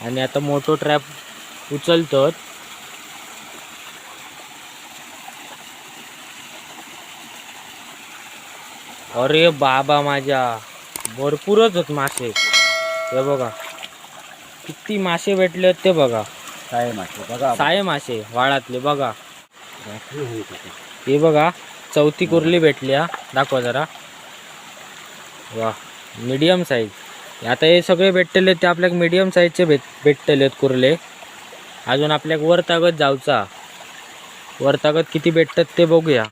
आणि आता मोठो ट्रॅप उचलतात. अरे बाबा माझ्या भरपूरच होत मासे. हे बघा किती मासे भेटले ते बघा. काय मासे बघा. साये मासे वाळातले बघा. हे बघा चौथी कुर्ली भेटली हा. दाखवा जरा. वा मीडियम साईज आता हे सगळे भेटलेले ते आपल्याक मिडियम साईजचे भेट भेटतले कुर्ले. अजून आपल्याक वर तागत जाऊचा. वर तागत किती भेटतात ते बघूया.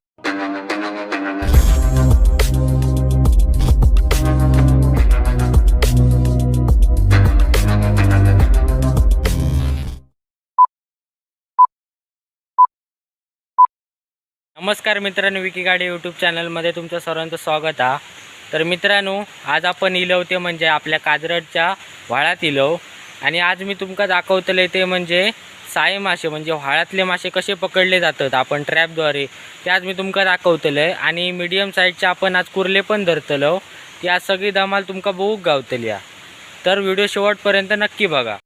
नमस्कार मित्रांनो विकी गाडी यूट्यूब चॅनलमध्ये तुमचं सर्वांचं स्वागत आहे. तर मित्रांनो आज आपण इलव ते म्हणजे आपल्या काजरडच्या व्हाळात इलव. आणि आज मी तुमका दाखवतले ते म्हणजे साय मासे म्हणजे व्हाळातले मासे कसे पकडले जातात आपण ट्रॅपद्वारे ते आज मी तुमका दाखवतले आणि मिडियम साईजचे आपण आज कुर्ले पण धरतलो. ती आज सगळी धमाल तुमका बघूक गावतली तर व्हिडिओ शेवटपर्यंत नक्की बघा.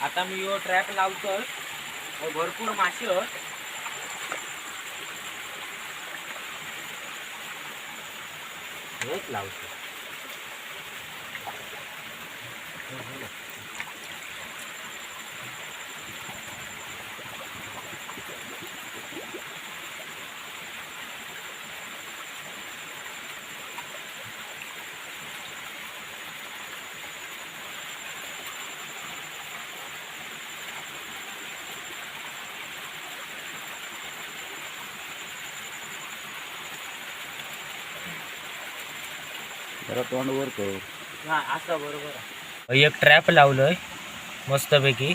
आता मी यो ट्रॅप लावतोय व हो, भरपूर मासे हो. लावतो. जरा तोंड वर कर हा असं बरोबर आहे. एक ट्रॅप लावलंय मस्तपैकी.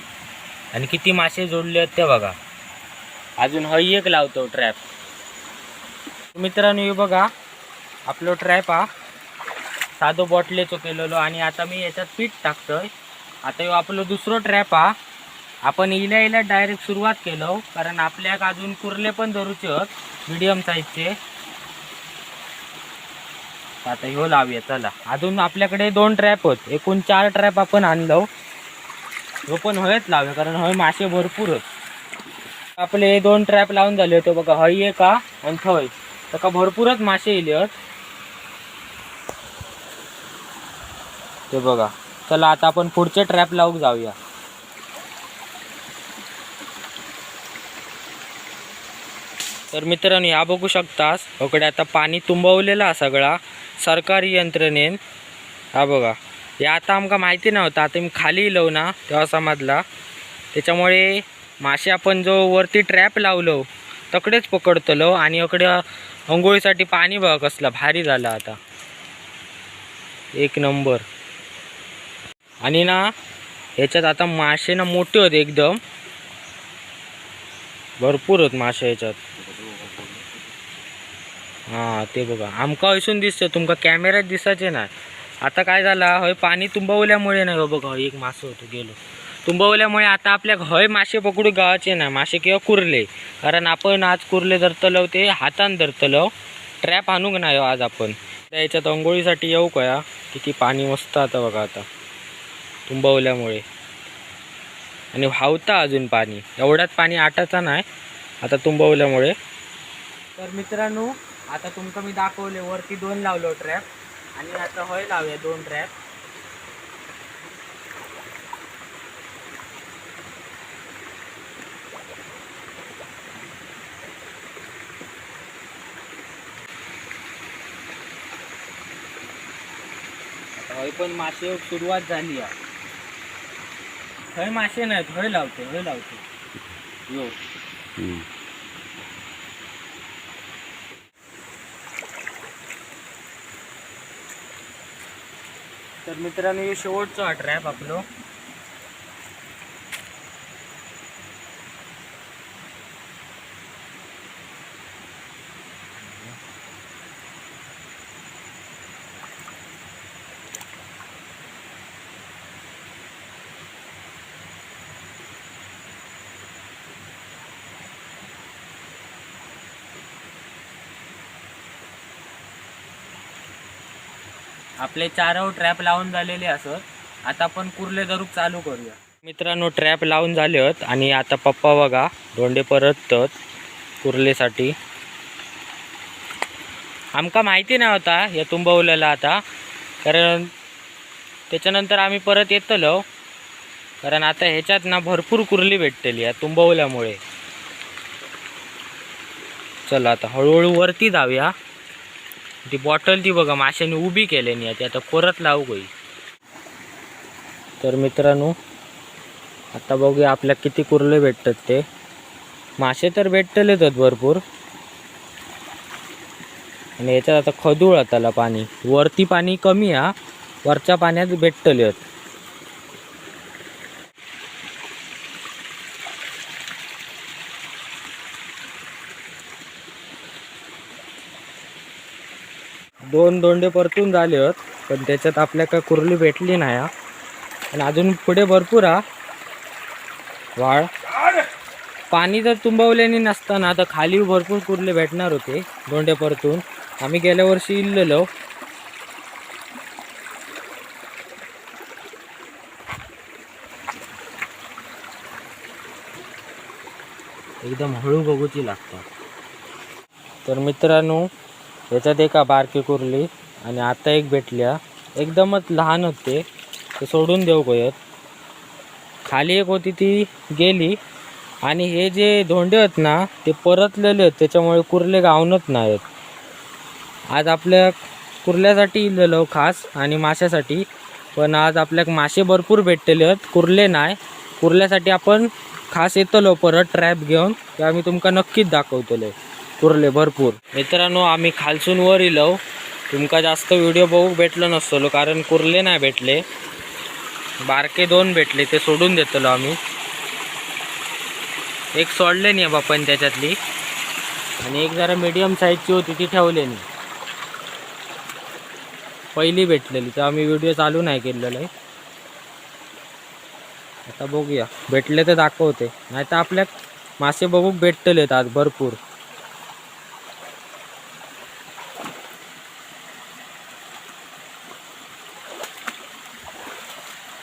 आणि किती मासे जोडले आहेत ते बघा. अजून हई एक लावतो ट्रॅप मित्रांनो हे बघा. आपलं ट्रॅप हा. साधो बॉटलेचो केलेलो आणि आता मी याच्यात पीठ टाकतोय. आता ह्यो आपलं दुसरं ट्रॅप हा. आपण इल्या इल्या डायरेक्ट सुरुवात केलो कारण आपल्याक अजून कुर्ले पण धरूचे आहेत मिडियम साईजचे आता ह्यो लावूया चला. अजून आपल्याकडे दोन ट्रॅप होत. एकूण चार ट्रॅप आपण आणलो. ह्यो पण हयच लावूया कारण हय मासे भरपूरच आपले दोन ट्रॅप लावून झाले होते बघा. हय का? आणि आणि थंय ताका भरपूरच मासे येले आहेत. ते बघा. चला आता आपण पुढचे ट्रॅप लावूक जाऊया. तर मित्रांनो ह्या बघू शकतास. इकडे आता पाणी तुंबवलेला सगळा. सरकारी यंत्रणेन. हा बघा. हे आता आमका माहिती नव्हतं. आता मी खाली येलो ना तेव्हा समजला. त्याच्यामुळे मासे आपण जो वरती ट्रॅप लावलो तकडेच पकडतलो आणि इकडे अंघोळीसाठी पाणी बघा कसला भारी झाला आता. एक नंबर. आणि ना ह्याच्यात आता मासे ना मोठे होते एकदम. भरपूर होत मासे ह्याच्यात हां ते बघा. आमका हयसून दिसतं तुमका कॅमेऱ्यात दिसायचे नाही आता काय झाला हय पाणी तुंबवल्यामुळे नाही हो बघा एक मासो होतो गेलो. तुंबवल्यामुळे आता आपल्या हय मासे पकडू गावाचे नाही मासे किंवा कुर्ले. कारण आपण आज कुर्ले धरतलो ते हातान धरतलो. ट्रॅप आणूक नाही हो आज आपण. याच्यात अंघोळीसाठी येऊ कया किती पाणी मस्त आता बघा आता. तुंबवल्यामुळे. आणि व्हावता अजून पाणी. एवढ्यात पाणी आटाचा नाही. आता तुंबवल्यामुळे. तर मित्रांनो आता तुमका मी दाखवले वरती दोन लावलो ट्रॅप आणि आता होय लावूया दोन ट्रॅप हय पण मासे सुरुवात झाली आहे. थंय मासे नाहीत हय लावते हय लावते यो. तर मित्रांनो हे शेवटचं हा ट्रॅप आपलं. आपले चारव ट्रॅप लावून झालेले असत आता आपण कुर्ले दरूप चालू करूया. मित्रांनो ट्रॅप लावून झाले आहेत आणि आता पप्पा बघा धोंडे परततात कुर्लेसाठी. आमका माहिती नाही होता या तुंबवलेला आता कारण त्याच्यानंतर आम्ही परत येतलो. कारण आता ह्याच्यात ना भरपूर कुर्ली भेटतेली आहे तुंबवल्यामुळे. चला आता हळूहळू वरती जाऊया. ती बॉटल ती बघा माशाने उभी केल्यानी आहे ती. आता परत लावू गई तर मित्रांनो आता बघूया आपल्या किती कुर्ले भेटतात ते. मासे तर भेटतलेच आहेत भरपूर. आणि याच्यात आता खदूळ आताला पाणी. वरती पाणी कमी हा. वरच्या पाण्यात भेटतले आहेत दोन दोंडे परतून झाले आहेत पण त्याच्यात आपल्या काय कुर्ली भेटली नाही आणि अजून पुढे भरपूर हा. वाळ. पाणी जर तुंबवल्याने नसताना तर खाली भरपूर कुर्ले भेटणार होते दोंडे परतून. आम्ही गेल्या वर्षी इल्लेलो. एकदम हळू बघूची लागतात. तर मित्रांनो याच्यात एका बारकी कुर्ली आणि आता एक भेटल्या. एकदमच लहान होते. ते सोडून देऊ कोयत. खाली एक होती ती गेली. आणि हे जे धोंडे आहेत ना ते परतलेले आहेत. त्याच्यामुळे कुर्ले गावनच नाहीत. आज आपल्या कुर्ल्यासाठी इलेलो खास आणि माशासाठी. पण आज आपल्याक मासे भरपूर भेटलेले आहेत. कुर्ले नाही. कुर्ल्यासाठी आपण खास येतलो परत ट्रॅप घेऊन. ते आम्ही तुमका नक्कीच दाखवतले. उरले भरपूर. मित्रांनो आम्ही खालसून वर इलो. तुमका जास्त व्हिडिओ बघू भेटलो नसतलो कारण कुर्ले नाही भेटले. बारके दोन भेटले ते सोडून देतलो आम्ही. एक सोडले नाही बापान त्याच्यातली. आणि एक जरा मीडियम साईजची होती ती ठेवले नाही. पहिली भेटलेली तर आम्ही व्हिडिओ चालू नाही केलेला आहे आता बघूया. भेटले तर दाखवते. नाही तर आपल्या मासे बघूक भेटतलेत आज भरपूर.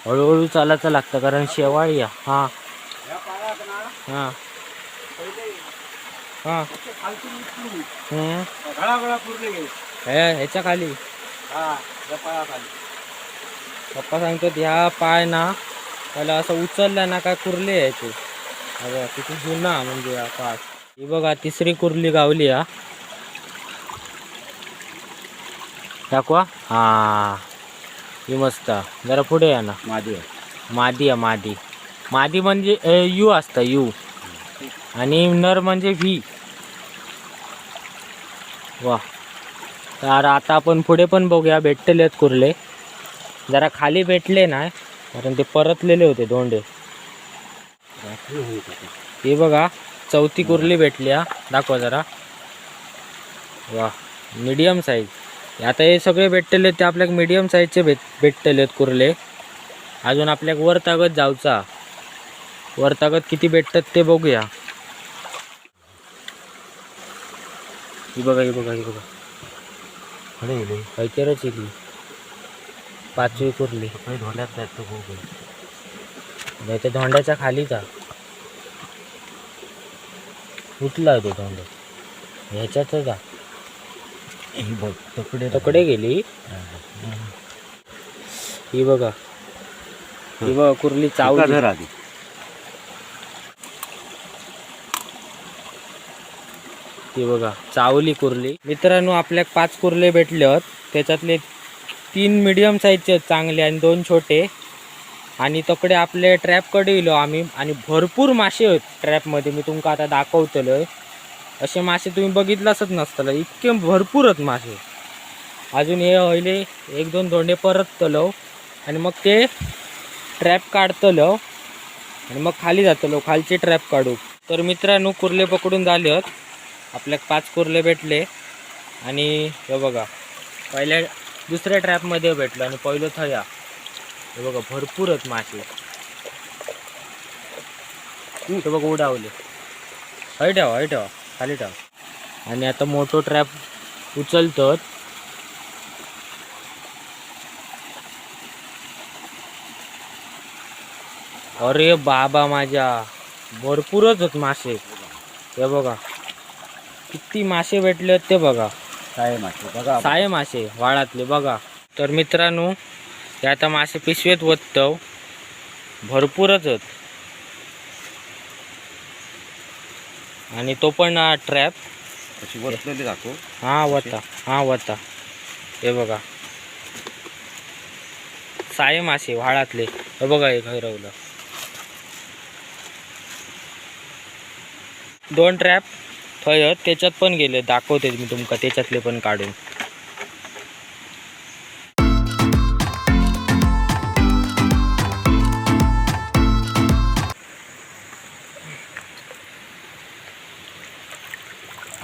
हळूहळू चालायचं लागतं कारण शेवाळी आहे. हा. हा. हा. ह्याच्या खाली. पप्पा सांगतात ह्या पाय ना त्याला असं उचलला ना काय कुर्ले यायचे अरे किती जुना म्हणजे हा पाय. ही बघा तिसरी कुर्ली गावली हा. दाखवा. हा. ही मस्त जरा पुढे या ना. माझी मादी आहे मादी. मादी म्हणजे यू असतं यू. आणि नर म्हणजे व्ही. वा. तर आता आपण पुढे पण बघूया भेटलेले आहेत कुर्ले. जरा खाली भेटले नाही कारण ते परतलेले होते दोंडे. हे बघा चौथी कुर्ली भेटली हा. दाखवा जरा. वा. Medium size. आता हे सगळे भेटलेले ते आपल्याक मीडियम साईजचे भेट आहेत कुर्ले. अजून आपल्याक वर तागत जाऊचा. वर तागत किती भेटतात ते बघूया. ही बघा ही बघा ही बघा. खडे खैचरच येली पाचवी कुर्ली. धोंड्यात जायचं खूप नाही ते धोंड्याच्या खालीचा उठला तो धोंड. ह्याच्यातच जा. ही बघ तकडे तकडे गेली. ही बघा. ही बघा कुर्ली चावली. आधी. ती बघा चावली कुर्ली. मित्रांनो आपल्या पाच कुर्ले भेटले आहेत त्याच्यातले तीन मिडियम साईजचे आहेत चांगले आणि दोन छोटे. आणि तकडे आपले ट्रॅपकडे येलो आम्ही. आणि भरपूर मासे आहेत ट्रॅपमध्ये मी तुमका आता दाखवतलोय. असे मासे तुम्ही बघितलासच नसतलं. इतके भरपूर आहेत मासे. अजून हे हयले एक दोन धोंडे परततलो आणि मग ते ट्रॅप काढतलो आणि मग खाली जातलो खालचे ट्रॅप काढू. तर मित्रांनो कुर्ले पकडून झाले आहेत आपल्याक पाच कुर्ले भेटले. आणि हे बघा पहिल्या दुसऱ्या ट्रॅपमध्ये भेटलं आणि पहिलं थया. हे बघा भरपूर आहेत मासे. हे बघा उडावले. हय ठेवा हय ठेवा. खाली ठेवा आणि आता मोठो ट्रॅप उचलतात. अरे बाबा माझ्या भरपूरच आहेत मासे. हे बघा किती मासे भेटले ते बघा. काय मासे बघा साये मासे वाळातले बघा. तर मित्रांनो हे आता मासे पिशवेत वतव भरपूरच आहेत. आणि तो पण ट्रॅप अशी वरतलेली दाखव. हा वता. हा वता. हे बघा. साये मासे व्हाळातले. हे बघा हे घैरवलं. दोन ट्रॅप थंय त्याच्यात पण गेले. दाखवते मी तुमका. त्याच्यातले पण काढून.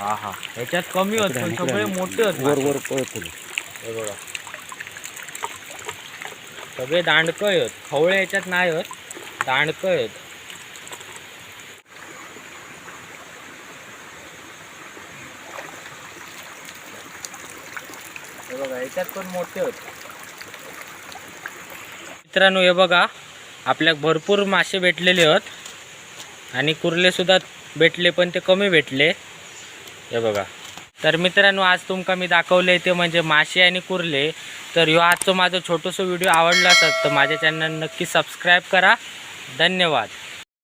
हा हा. ह्याच्यात कमी होत पण सगळे मोठे होत वर. वर पळतले हे बघा. सगळे दांडकं आहेत. खवळे याच्यात नाही होत. दांडकं आहेत. हे बघा याच्यात पण मोठे होत. मित्रांनो हे बघा. आपल्याक भरपूर मासे भेटलेले आहेत आणि कुर्ले सुद्धा भेटले पण ते कमी भेटले. हे बघा. तर मित्रांनो आज तुमका मी दाखवले ते म्हणजे मासे आणि कुर्ले. तर ह्यो आजचं माझं छोटंसं व्हिडिओ आवडला असत तर माझ्या चॅनल नक्की सबस्क्राईब करा. धन्यवाद.